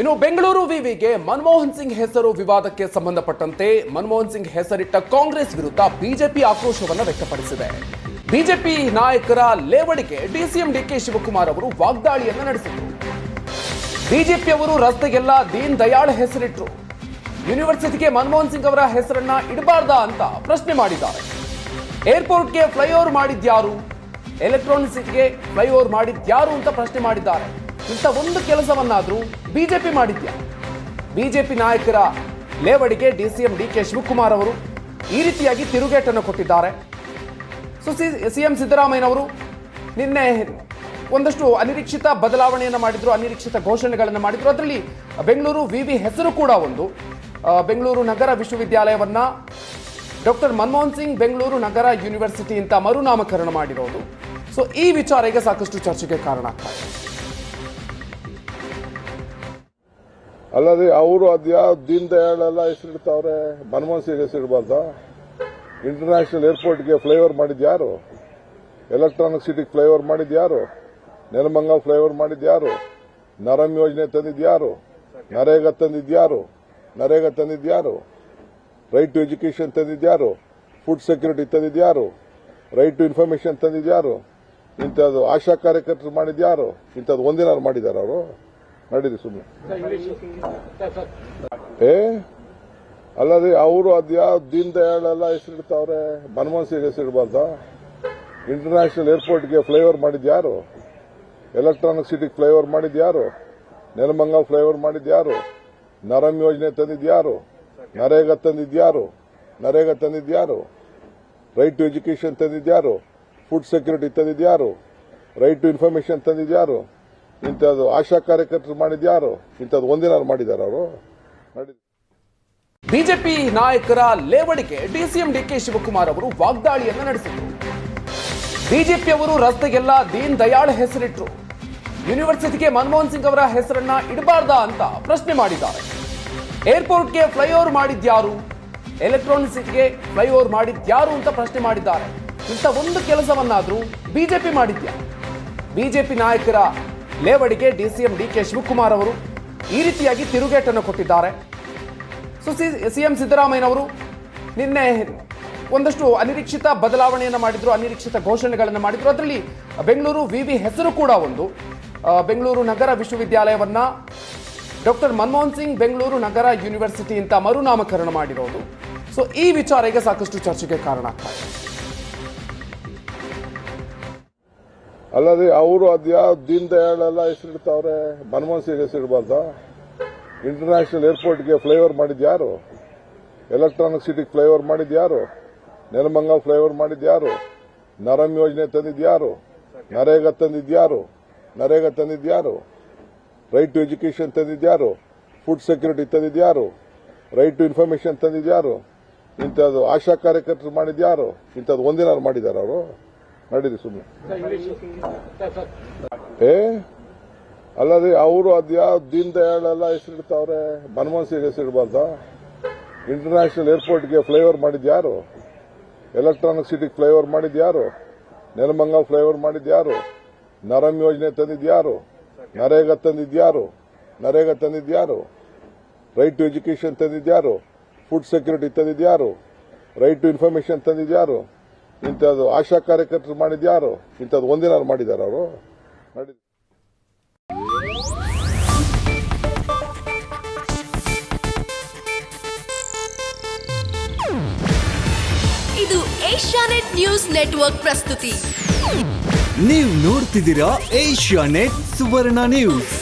ಇನ್ನು ಬೆಂಗಳೂರು ವಿವಿಗೆ ಮನಮೋಹನ್ ಸಿಂಗ್ ಹೆಸರು ವಿವಾದಕ್ಕೆ ಸಂಬಂಧಪಟ್ಟಂತೆ ಮನಮೋಹನ್ ಸಿಂಗ್ ಹೆಸರಿಟ್ಟ ಕಾಂಗ್ರೆಸ್ ವಿರುದ್ಧ ಬಿಜೆಪಿ ಆಕ್ರೋಶವನ್ನು ವ್ಯಕ್ತಪಡಿಸಿದೆ. ಬಿಜೆಪಿ ನಾಯಕರ ಲೇವಡಿಗೆ ಡಿಸಿಎಂ ಡಿಕೆ ಶಿವಕುಮಾರ್ ಅವರು ವಾಗ್ದಾಳಿಯನ್ನು ನಡೆಸಿದರು. ಬಿಜೆಪಿಯವರು ರಸ್ತೆಗೆಲ್ಲ ದೀನ್ ದಯಾಳ್ ಹೆಸರಿಟ್ರು. ಯೂನಿವರ್ಸಿಟಿಗೆ ಮನಮೋಹನ್ ಸಿಂಗ್ ಅವರ ಹೆಸರನ್ನ ಇಡಬಾರ್ದ ಅಂತ ಪ್ರಶ್ನೆ ಮಾಡಿದ್ದಾರೆ. ಏರ್ಪೋರ್ಟ್ಗೆ ಫ್ಲೈಓವರ್ ಮಾಡಿದ್ಯಾರು? ಎಲೆಕ್ಟ್ರಾನಿಕ್ಸಿಟಿಗೆ ಫ್ಲೈಓವರ್ ಮಾಡಿದ್ಯಾರು ಅಂತ ಪ್ರಶ್ನೆ ಮಾಡಿದ್ದಾರೆ. ಇಂಥ ಒಂದು ಕೆಲಸವನ್ನಾದ್ರೂ ಬಿಜೆಪಿ ಮಾಡಿದ್ಯಾ? ಬಿಜೆಪಿ ನಾಯಕರ ಲೇವಡಿಗೆ D C M D K Shivakumar ಅವರು ಈ ರೀತಿಯಾಗಿ ತಿರುಗೇಟನ್ನು ಕೊಟ್ಟಿದ್ದಾರೆ. ಸೊ, ಸಿ ಸಿ ಎಂ ಸಿದ್ದರಾಮಯ್ಯನವರು ನಿನ್ನೆ ಒಂದಷ್ಟು ಅನಿರೀಕ್ಷಿತ ಬದಲಾವಣೆಯನ್ನು ಮಾಡಿದರು, ಅನಿರೀಕ್ಷಿತ ಘೋಷಣೆಗಳನ್ನು ಮಾಡಿದರು. ಅದರಲ್ಲಿ ಬೆಂಗಳೂರು ವಿವಿ ಹೆಸರು ಕೂಡ ಒಂದು. ಬೆಂಗಳೂರು ನಗರ ವಿಶ್ವವಿದ್ಯಾಲಯವನ್ನು ಡಾಕ್ಟರ್ ಮನಮೋಹನ್ ಸಿಂಗ್ ಬೆಂಗಳೂರು ನಗರ ಯೂನಿವರ್ಸಿಟಿ ಅಂತ ಮರುನಾಮಕರಣ ಮಾಡಿರೋದು. ಸೊ, ಈ ವಿಚಾರ ಈಗ ಸಾಕಷ್ಟು ಚರ್ಚೆಗೆ ಕಾರಣ ಆಗ್ತಾ ಇದೆ. ಅಲ್ಲದೆ ಅವರು ಅದ್ಯಾವ ದೀನ್ ದಯಾಳ್ ಎಲ್ಲ ಹೆಸರಿಡ್ತಾವ್ರೆ? ಮನಮೋಹನ್ ಸಿಂಗ್ ಹೆಸರಿಡಬಾರ್ದ? ಇಂಟರ್ನ್ಯಾಷನಲ್ ಏರ್ಪೋರ್ಟ್ಗೆ ಫ್ಲೈಓವರ್ ಮಾಡಿದ್ಯಾರು ಎಲೆಕ್ಟ್ರಾನಿಕ್ ಸಿಟಿಗೆ ಫ್ಲೈಓವರ್ ಮಾಡಿದ್ಯಾರು ನೆಲಮಂಗ ಫ್ಲೈಓವರ್ ಮಾಡಿದ್ಯಾರು ನರಮ್ ಯೋಜನೆ ತಂದಿದ್ಯಾರು ನರೇಗಾ ತಂದಿದ್ಯಾರು ನರೇಗಾ ತಂದಿದ್ಯಾರು ರೈಟ್ ಟು ಎಜುಕೇಶನ್ ತಂದಿದ್ಯಾರು ಫುಡ್ ಸೆಕ್ಯೂರಿಟಿ ತಂದಿದ್ಯಾರು ರೈಟ್ ಟು ಇನ್ಫಾರ್ಮೇಶನ್ ತಂದಿದ್ಯಾರು ಇಂಥದ್ದು ಆಶಾ ಕಾರ್ಯಕರ್ತರು ಮಾಡಿದ್ಯಾರು ಇಂಥದ್ದು ಒಂದಿನಾರು ಮಾಡಿದ್ದಾರೆ ಅವರು? ನಡೀರಿ ಸುಮ್ಮನೆ ಏ ಅಲ್ಲದೆ ಅವರು ಅದ್ಯಾವ ದೀನ್ ದಯಾಳ್ ಎಲ್ಲ ಹೆಸರಿಡ್ತಾವ್ರೆ ಮನಮೋಹನ್ ಸಿಂಗ್ ಹೆಸರಿಡಬಾರ್ದ ಇಂಟರ್ನ್ಯಾಷನಲ್ ಏರ್ಪೋರ್ಟ್ಗೆ ಫ್ಲೈಓವರ್ ಮಾಡಿದ್ಯಾರು ಎಲೆಕ್ಟ್ರಾನಿಕ್ ಸಿಟಿಗೆ ಫ್ಲೈಓವರ್ ಮಾಡಿದ್ಯಾರು ನೆಲಮಂಗ ಫ್ಲೈಓವರ್ ಮಾಡಿದ್ಯಾರು ನರಮ್ ಯೋಜನೆ ತಂದಿದ್ಯಾರು ನರೇಗಾ ತಂದಿದ್ಯಾರು ನರೇಗಾ ತಂದಿದ್ಯಾರು ರೈಟ್ ಟು ಎಜುಕೇಶನ್ ತಂದಿದ್ಯಾರು ಫುಡ್ ಸೆಕ್ಯೂರಿಟಿ ತಂದಿದ್ಯಾರು ರೈಟ್ ಟು ಇನ್ಫಾರ್ಮೇಶನ್ ತಂದಿದ್ಯಾರು ಇಂಥದ್ದು ಆಶಾ ಕಾರ್ಯಕರ್ತರು ಮಾಡಿದ್ಯಾರು ಇಂಥದ್ದು ಒಂದಿನ ಮಾಡಿದ್ದಾರೆ ಅವರು? ಬಿಜೆಪಿ ನಾಯಕರ ಲೇವಡಿಕೆ ಡಿಸಿಎಂ ಡಿಕೆ ಶಿವಕುಮಾರ್ ಅವರು ವಾಗ್ದಾಳಿಯನ್ನು ನಡೆಸಿದರು. ಬಿಜೆಪಿಯವರು ರಸ್ತೆಗೆಲ್ಲ ದೀನ್ ದಯಾಳ್ ಹೆಸರಿಟ್ರು. ಯೂನಿವರ್ಸಿಟಿಗೆ ಮನಮೋಹನ್ ಸಿಂಗ್ ಅವರ ಹೆಸರನ್ನ ಇಡಬಾರ್ದ ಅಂತ ಪ್ರಶ್ನೆ ಮಾಡಿದ್ದಾರೆ. ಏರ್ಪೋರ್ಟ್ಗೆ ಫ್ಲೈಓವರ್ ಮಾಡಿದ್ಯಾರು ಎಲೆಕ್ಟ್ರಾನಿಕ್ ಸಿಟಿಗೆ ಫ್ಲೈಓವರ್ ಮಾಡಿದ್ಯಾರು ಅಂತ ಪ್ರಶ್ನೆ ಮಾಡಿದ್ದಾರೆ. ಇಂಥ ಒಂದು ಕೆಲಸವನ್ನಾದರೂ ಬಿಜೆಪಿ ಮಾಡಿದ್ಯಾ? ಬಿಜೆಪಿ ನಾಯಕರ ಲೇವಡಿಗೆ D C M D K Shivakumar ಅವರು ಈ ರೀತಿಯಾಗಿ ತಿರುಗೇಟನ್ನು ಕೊಟ್ಟಿದ್ದಾರೆ. ಸೊ, ಸಿ ಸಿ ಎಂ ಸಿದ್ದರಾಮಯ್ಯನವರು ನಿನ್ನೆ ಒಂದಷ್ಟು ಅನಿರೀಕ್ಷಿತ ಬದಲಾವಣೆಯನ್ನು ಮಾಡಿದ್ರು, ಅನಿರೀಕ್ಷಿತ ಘೋಷಣೆಗಳನ್ನು ಮಾಡಿದ್ರು. ಅದರಲ್ಲಿ ಬೆಂಗಳೂರು ವಿವಿ ಹೆಸರು ಕೂಡ ಒಂದು. ಬೆಂಗಳೂರು ನಗರ ವಿಶ್ವವಿದ್ಯಾಲಯವನ್ನು ಡಾಕ್ಟರ್ ಮನಮೋಹನ್ ಸಿಂಗ್ ಬೆಂಗಳೂರು ನಗರ ಯೂನಿವರ್ಸಿಟಿ ಅಂತ ಮರುನಾಮಕರಣ ಮಾಡಿರೋದು. ಸೊ, ಈ ವಿಚಾರ ಸಾಕಷ್ಟು ಚರ್ಚೆಗೆ ಕಾರಣ ಆಗ್ತಾ ಇದೆ. ಅಲ್ಲದೆ ಅವರು ಅದ್ಯಾವ ದೀನ್ ದಯಾಳ್ ಎಲ್ಲ ಹೆಸರಿಡ್ತಾವ್ರೆ? ಮನಮೋಹನ್ ಸಿಂಗ್ ಹೆಸರಿಡಬಾರ್ದ? ಇಂಟರ್ನ್ಯಾಷನಲ್ ಏರ್ಪೋರ್ಟ್ಗೆ ಫ್ಲೈಓವರ್ ಮಾಡಿದ್ಯಾರು ಎಲೆಕ್ಟ್ರಾನಿಕ್ ಸಿಟಿಗೆ ಫ್ಲೈಓವರ್ ಮಾಡಿದ್ಯಾರು ನೆಲಮಂಗಲ್ ಫ್ಲೈಓವರ್ ಮಾಡಿದ್ಯಾರು ನರಮ್ ಯೋಜನೆ ತಂದಿದ್ಯಾರು ನರೇಗಾ ತಂದಿದ್ಯಾರು ನರೇಗಾ ತಂದಿದ್ಯಾರು ರೈಟ್ ಟು ಎಜುಕೇಶನ್ ತಂದಿದ್ಯಾರು ಫುಡ್ ಸೆಕ್ಯೂರಿಟಿ ತಂದಿದ್ಯಾರು ರೈಟ್ ಟು ಇನ್ಫಾರ್ಮೇಶನ್ ತಂದಿದ್ಯಾರು ಇಂಥದ್ದು ಆಶಾ ಕಾರ್ಯಕರ್ತರು ಮಾಡಿದ್ಯಾರು ಇಂಥದ್ದು ಒಂದಿನ ಮಾಡಿದ್ದಾರೆ ಅವರು? ನಡೀರಿ ಸುಮ್ಮನೆ ಏ ಅಲ್ಲದೆ ಅವರು ಅದ್ಯಾವ ದೀನ್ ದಯಾಳ್ ಎಲ್ಲ ಹೆಸರಿಡ್ತಾವ್ರೆ ಮನಮೋಹನ್ ಸಿಂಗ್ ಹೆಸರಿಡಬಾರ್ದ ಇಂಟರ್ನ್ಯಾಷನಲ್ ಏರ್ಪೋರ್ಟ್ಗೆ ಫ್ಲೈಓವರ್ ಮಾಡಿದ್ಯಾರು ಎಲೆಕ್ಟ್ರಾನಿಕ್ ಸಿಟಿಗೆ ಫ್ಲೈಓವರ್ ಮಾಡಿದ್ಯಾರು ನೆಲಮಂಗ ಫ್ಲೈಓವರ್ ಮಾಡಿದ್ಯಾರು ನರಮ್ ಯೋಜನೆ ತಂದಿದ್ಯಾರು ನರೇಗಾ ತಂದಿದ್ಯಾರು ನರೇಗಾ ತಂದಿದ್ಯಾರು ರೈಟ್ ಟು ಎಜುಕೇಶನ್ ತಂದಿದ್ಯಾರು ಫುಡ್ ಸೆಕ್ಯೂರಿಟಿ ತಂದಿದ್ಯಾರು ರೈಟ್ ಟು ಇನ್ಫಾರ್ಮೇಶನ್ ತಂದಿದ್ಯಾರು ಇಂಥದ್ದು ಆಶಾ ಕಾರ್ಯಕರ್ತರು ಮಾಡಿದ್ಯಾರು ಇಂಥದ್ದು ಒಂದಿನ ಮಾಡಿದ್ದಾರೆ ಅವರು? ಇದು ಇದು ಏಷ್ಯಾನೆಟ್ ನ್ಯೂಸ್ ನೆಟ್ವರ್ಕ್ ಪ್ರಸ್ತುತಿ. ನೀವು ನೋಡ್ತಿದ್ದೀರಾ ಏಷ್ಯಾ ನೆಟ್ ಸುವರ್ಣ ನ್ಯೂಸ್.